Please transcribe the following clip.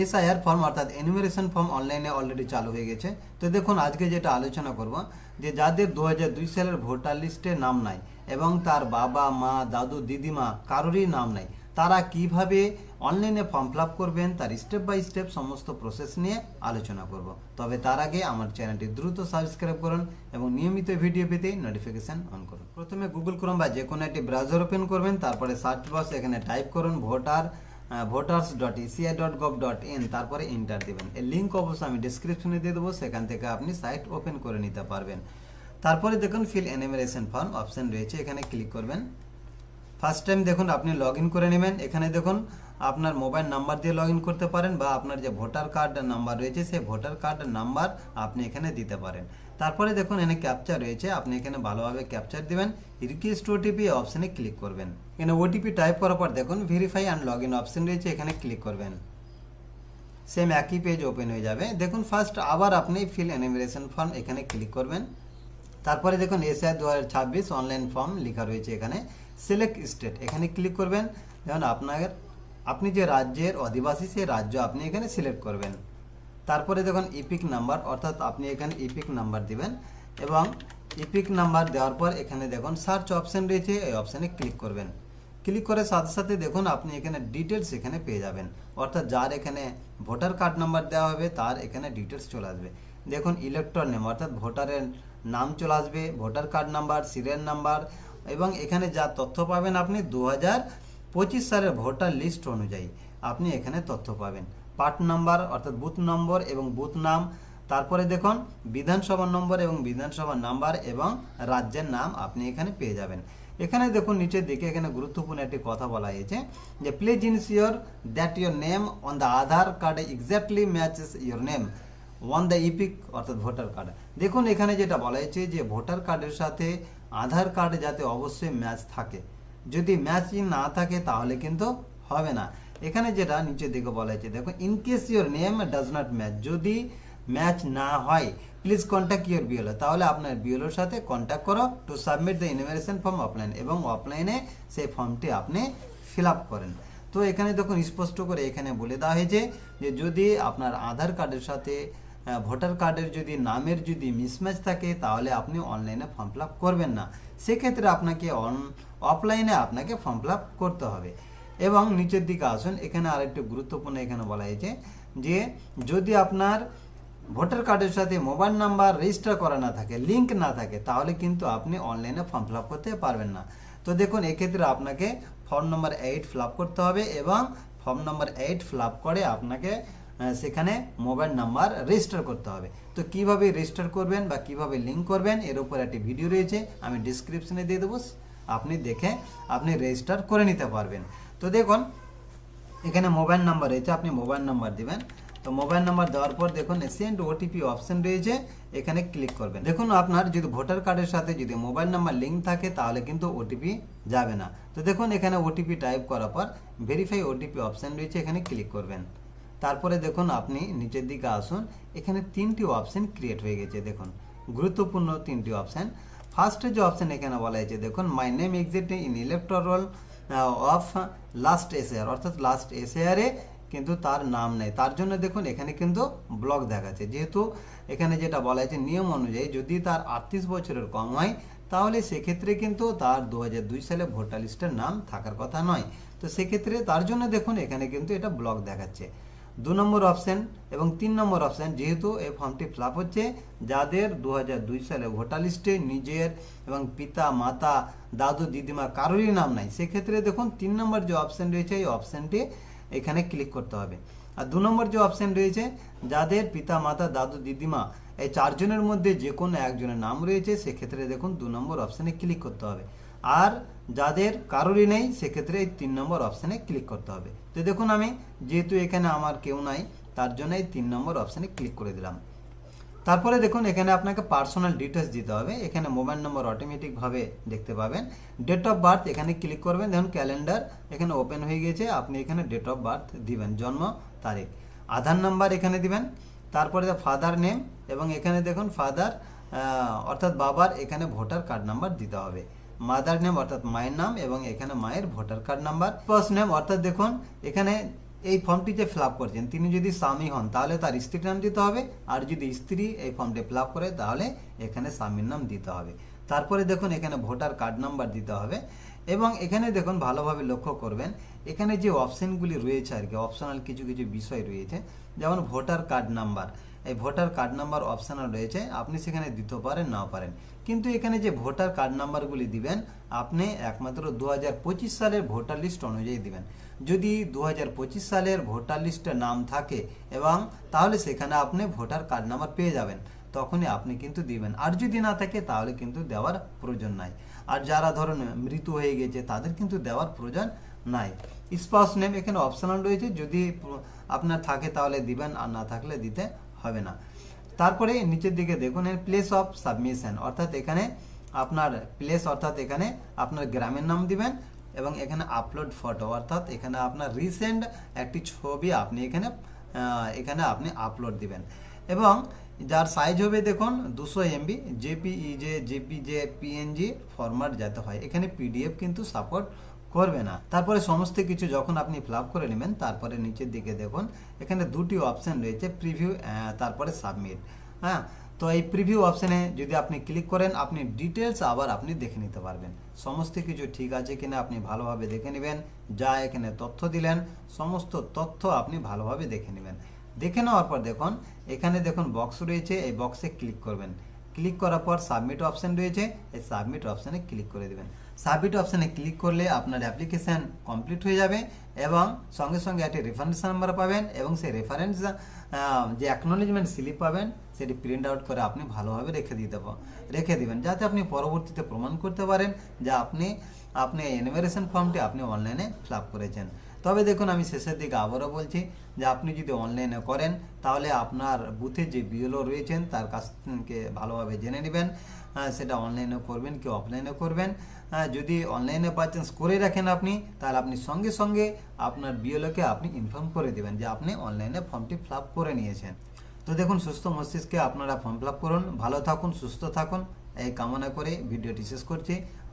SIR form অর্থাৎ এনিমিরেশন form অনলাইনে already চালু হয়ে গেছে। তো দেখুন, আজকে যেটা আলোচনা করব, যে যাদের দু সালের ভোটার লিস্টে নাম নাই এবং তার বাবা, মা, দাদু, দিদিমা কারোরই নাম নাই, তারা কীভাবে অনলাইনে ফর্ম ফিল করবেন, তার স্টেপ বাই স্টেপ সমস্ত প্রসেস নিয়ে আলোচনা করব। তবে তার আগে আমার চ্যানেলটি দ্রুত সাবস্ক্রাইব করুন এবং নিয়মিত ভিডিও পেতে নোটিফিকেশন অন করুন। প্রথমে গুগল ক্রোম বা যে কোনো একটি ব্রাউজার ওপেন করবেন, তারপরে সার্চ বক্স এখানে টাইপ করুন voter voters dot ECI dot gov dot in তারপরে ইন্টার দেবেন। এর লিঙ্ক অবশ্যই আমি ডিসক্রিপশনে দিয়ে দেবো, সেখান থেকে আপনি সাইট ওপেন করে নিতে পারবেন। তারপরে দেখুন ফিল এনিমেরেশন ফর্ম অপশন রয়েছে, এখানে ক্লিক করবেন। ফার্স্ট টাইম দেখুন, আপনি লগ করে নেবেন। এখানে দেখুন, আপনার মোবাইল নাম্বার দিয়ে লগ করতে পারেন বা আপনার যে ভোটার কার্ড নাম্বার রয়েছে, সেই ভোটার কার্ড নাম্বার আপনি এখানে দিতে পারেন। তারপরে দেখুন এখানে ক্যাপচার রয়েছে। আপনি এখানে ভালোভাবে ক্যাপচার দিবেন। রিকোয়েস্ট ওটিপি অপশানে ক্লিক করবেন। এখানে ওটিপি টাইপ করার পর দেখুন verify and log in option রয়েছে, এখানে ক্লিক করবেন। সেম একই পেজ ওপেন হয়ে যাবে। দেখুন ফার্স্ট আবার আপনি ফিল এনিমিরেশন ফর্ম এখানে ক্লিক করবেন। তারপরে দেখুন এসআই দু হাজার ছাব্বিশ অনলাইন ফর্ম লেখা রয়েছে এখানে। সিলেক্ট স্টেট এখানে ক্লিক করবেন। যেমন আপনার, আপনি যে রাজ্যের অধিবাসী, সেই রাজ্য আপনি এখানে সিলেক্ট করবেন। তারপরে দেখুন ইপিক নাম্বার অর্থাৎ আপনি এখানে ইপিক নাম্বার দিবেন এবং ইপিক নাম্বার দেওয়ার পর এখানে দেখুন সার্চ অপশন রয়েছে, এই অপশানে ক্লিক করবেন। ক্লিক করে সাথে সাথে দেখুন আপনি এখানে ডিটেলস এখানে পেয়ে যাবেন। অর্থাৎ যার এখানে ভোটার কার্ড নাম্বার দেওয়া হবে, তার এখানে ডিটেলস চলে আসবে। দেখুন ইলেকট্রন নেম অর্থাৎ ভোটারের নাম চলে আসবে voter card number serial number এবং এখানে যা তথ্য পাবেন আপনি দু হাজার পঁচিশ সালের ভোটার লিস্ট অনুযায়ী আপনি এখানে তথ্য পাবেন। পার্ট নাম্বার, অর্থাৎ বুথ নম্বর এবং বুথ নাম। তারপরে দেখুন বিধানসভা নম্বর এবং বিধানসভা নাম্বার এবং রাজ্যের নাম আপনি এখানে পেয়ে যাবেন। এখানে দেখুন, নিচের দিকে এখানে গুরুত্বপূর্ণ একটি কথা বলা হয়েছে যে please ensure that your name on the Aadhaar card exactly matches your name on the EPIC অর্থাৎ ভোটার কার্ড দেখুন, এখানে যেটা বলা হয়েছে যে ভোটার কার্ডের সাথে আধার কার্ডে যাতে অবশ্যই ম্যাচ থাকে। যদি ম্যাচই না থাকে, তাহলে কিন্তু হবে না। এখানে যেটা নিচের দিকে বলা হয়েছে, দেখো in case your name does not match যদি ম্যাচ না হয় প্লিজ কন্ট্যাক্ট ইউর বিএলও তাহলে আপনার বিএলওর সাথে কন্ট্যাক্ট করো to submit the invitation form offline এবং অফলাইনে সেই ফর্মটি আপনি ফিল আপ করেন। তো এখানে দেখুন, স্পষ্ট করে এখানে বলে দেওয়া হয়েছে যে যদি আপনার আধার কার্ডের সাথে ভোটার কার্ডের যদি নামের যদি মিসম্যাচ থাকে, তাহলে আপনি অনলাইনে ফর্ম ফিল করবেন না। সেক্ষেত্রে আপনাকে অন অফলাইনে আপনাকে ফর্ম ফিল করতে হবে। এবং নিচের দিকে আসুন, এখানে আরেকটি গুরুত্বপূর্ণ এখানে বলা হয়েছে যে, যদি আপনার ভোটার কার্ডের সাথে মোবাইল নাম্বার রেজিস্টার করা না থাকে লিঙ্ক না থাকে, তাহলে কিন্তু আপনি অনলাইনে ফর্ম ফিল করতে পারবেন না। তো দেখুন, এক্ষেত্রে আপনাকে ফর্ম নম্বর এইট ফিল করতে হবে এবং ফর্ম নম্বর এইট ফিল করে আপনাকে সেখানে মোবাইল নাম্বার রেজিস্টার করতে হবে। তো কীভাবে রেজিস্টার করবেন বা কীভাবে লিঙ্ক করবেন, এর উপর একটি ভিডিও রয়েছে, আমি ডিসক্রিপশনে দিয়ে দেবো। আপনি দেখে আপনি রেজিস্টার করে নিতে পারবেন। তো দেখুন, এখানে মোবাইল নাম্বার রয়েছে, আপনি মোবাইল নাম্বার দিবেন। তো মোবাইল নাম্বার দেওয়ার পর দেখুন সেন্ড ওটিপি অপশন রয়েছে, এখানে ক্লিক করবেন। দেখুন, আপনার যদি ভোটার কার্ডের সাথে যদি মোবাইল নাম্বার লিঙ্ক থাকে, তাহলে কিন্তু ওটিপি যাবে না। তো দেখুন, এখানে ওটিপি টাইপ করার পর ভেরিফাই ওটিপি অপশন রয়েছে, এখানে ক্লিক করবেন। তারপরে দেখুন, আপনি নিচের দিকে আসুন, এখানে তিনটি অপশন ক্রিয়েট হয়ে গেছে, দেখুন। গুরুত্বপূর্ণ তিনটি অপশন ফার্স্টে যে অপশন এখানে বলা হয়েছে, দেখুন my name exist in electoral of last SIR অর্থাৎ লাস্ট এসেয়ারে কিন্তু তার নাম নেই। তার জন্য দেখুন, এখানে কিন্তু ব্লক দেখাচ্ছে। যেহেতু এখানে যেটা বলা হয়েছে নিয়ম অনুযায়ী যদি তার আটত্রিশ বছরের কম হয়, তাহলে সেক্ষেত্রে কিন্তু তার দু হাজার দুই সালে ভোটার লিস্টের নাম থাকার কথা নয়। তো সেক্ষেত্রে তার জন্য দেখুন, এখানে কিন্তু এটা ব্লক দেখাচ্ছে। দু নম্বর অপশান এবং তিন নম্বর অপশন যেহেতু এই ফর্মটি ফিল হচ্ছে, যাদের দু দুই সালে ভোটার লিস্টে নিজের এবং পিতা, মাতা, দাদু, দিদিমা কারোরই নাম নাই, সেক্ষেত্রে দেখুন তিন নম্বর যে অপশন রয়েছে, এই অপশানটি এখানে ক্লিক করতে হবে। আর দু নম্বর যে অপশন রয়েছে, যাদের পিতা, মাতা, দাদু, দিদিমা, এই চারজনের মধ্যে যে কোনো একজনের নাম রয়েছে, সেক্ষেত্রে দেখুন দু নম্বর অপশানে ক্লিক করতে হবে। আর যাদের কারোরই নেই, সেক্ষেত্রে এই তিন নম্বর অপশানে ক্লিক করতে হবে। তো দেখুন আমি, যেহেতু এখানে আমার কেউ নাই, তার জন্য এই তিন নম্বর অপশানে ক্লিক করে দিলাম। তারপরে দেখুন, এখানে আপনাকে পার্সোনাল ডিটেলস দিতে হবে। এখানে মোবাইল নম্বর অটোমেটিকভাবে দেখতে পাবেন। ডেট অফ বার্থ এখানে ক্লিক করবেন। দেখুন ক্যালেন্ডার এখানে ওপেন হয়ে গেছে আপনি এখানে ডেট অফ বার্থ দিবেন, জন্ম তারিখ। আধার নাম্বার এখানে দিবেন। তারপরে ফাদার নেম এবং এখানে দেখুন ফাদার অর্থাৎ বাবার এখানে ভোটার কার্ড নাম্বার দিতে হবে। মাদার নেম অর্থাৎ মায়ের নাম এবং এখানে মায়ের voter card number. First name অর্থাৎ দেখুন, এখানে এই ফর্মটি যে ফিল করছেন। তিনি যদি স্বামী হন, তাহলে তার স্ত্রীর নাম দিতে হবে। আর যদি স্ত্রী এই ফর্মটি ফিল করে, তাহলে এখানে স্বামীর নাম দিতে হবে। তারপরে দেখুন, এখানে ভোটার কার্ড নাম্বার দিতে হবে। এবং এখানে দেখুন, ভালোভাবে লক্ষ্য করবেন, এখানে যে অপশনগুলি রয়েছে আর কি অপশনাল কিছু কিছু বিষয় রয়েছে। যেমন ভোটার কার্ড নাম্বার। এই ভোটার কার্ড নাম্বার অপশনাল রয়েছে, আপনি সেখানে দিতে পারেন না পারেন। কিন্তু এখানে যে ভোটার কার্ড নাম্বারগুলি দিবেন, আপনি একমাত্র দু হাজার পঁচিশ সালের ভোটার লিস্ট অনুযায়ী দিবেন। যদি দু হাজার পঁচিশ সালের ভোটার লিস্টে নাম থাকে এবং তাহলে সেখানে আপনি ভোটার কার্ড নাম্বার পেয়ে যাবেন। তখনই আপনি কিন্তু দিবেন। আর যদি না থাকে, তাহলে কিন্তু দেওয়ার প্রয়োজন নাই। আর যারা ধরুন মৃত্যু হয়ে গেছে, তাদের কিন্তু দেওয়ার প্রয়োজন নাই। স্পাউস নেম এখানে অপশনাল রয়েছে। যদি আপনার থাকে, তাহলে দিবেন, আর না থাকলে দিতে হবে না। তারপরে নিচের দিকে দেখুন, এর প্লেস অফ সাবমিশন অর্থাৎ এখানে আপনার প্লেস অর্থাৎ এখানে আপনার গ্রামের নাম দিবেন এবং এখানে আপলোড ফটো অর্থাৎ এখানে আপনার রিসেন্ট একটি ছবি আপনি এখানে এখানে আপনি আপলোড দিবেন। এবং যার সাইজ হবে দেখুন, দুশো MB JPEG JPG PNG format যাতে হয়। এখানে পিডিএফ কিন্তু সাপোর্ট করবে না। তারপরে সমস্ত কিছু যখন আপনি ফিল করে নেবেন, তারপরে নিচের দিকে দেখুন, এখানে দুটি অপশান রয়েছে প্রিভিউ তারপরে সাবমিট হ্যাঁ? তো এই প্রিভিউ অপশানে যদি আপনি ক্লিক করেন, আপনি ডিটেলস আবার আপনি দেখে নিতে পারবেন। সমস্ত কিছু ঠিক আছে কিনা আপনি ভালোভাবে দেখে নেবেন, যা এখানে তথ্য দিলেন, সমস্ত তথ্য আপনি ভালোভাবে দেখে নেবেন। দেখে নেওয়ার পর দেখুন, এখানে দেখুন বক্স রয়েছে, এই বক্সে ক্লিক করবেন। ক্লিক করার পর সাবমিট অপশন রয়েছে, এই সাবমিট অপশনে ক্লিক করে দেবেন। সাবমিট অপশনে ক্লিক করলে আপনার অ্যাপ্লিকেশন কমপ্লিট হয়ে যাবে এবং সঙ্গে সঙ্গে একটি রেফারেন্স নাম্বার পাবেন এবং সেই রেফারেন্স যে অ্যাকনোলেজমেন্ট স্লিপ পাবেন, সেটি প্রিন্ট আউট করে আপনি ভালোভাবে রেখে দিতে রেখে দিবেন, যাতে আপনি পরবর্তীতে প্রমাণ করতে পারেন যে আপনি আপনি এনিমেরেশন ফর্মটি আপনি অনলাইনে ফিল করেছেন। তবে দেখুন, আমি শেষের দিকে আবারও বলছি যে আপনি যদি অনলাইনে করেন, তাহলে আপনার বুথে যে বিএলও রয়েছেন, তার কাছ থেকে ভালোভাবে জেনে নেবেন। সেটা অনলাইনে করবেন কি অফলাইনে করবেন। যদি অনলাইনে বাই চান্স করে রাখেন আপনি, তাহলে আপনি সঙ্গে সঙ্গে আপনার বিএলওকে আপনি ইনফর্ম করে দেবেন যে আপনি অনলাইনে ফর্মটি ফিল করে নিয়েছেন। তো দেখুন, সুস্থ মস্তিষ্কে আপনারা ফর্ম ফিল করুন, ভালো থাকুন, সুস্থ থাকুন। এই কামনা করে ভিডিওটি শেষ করছি।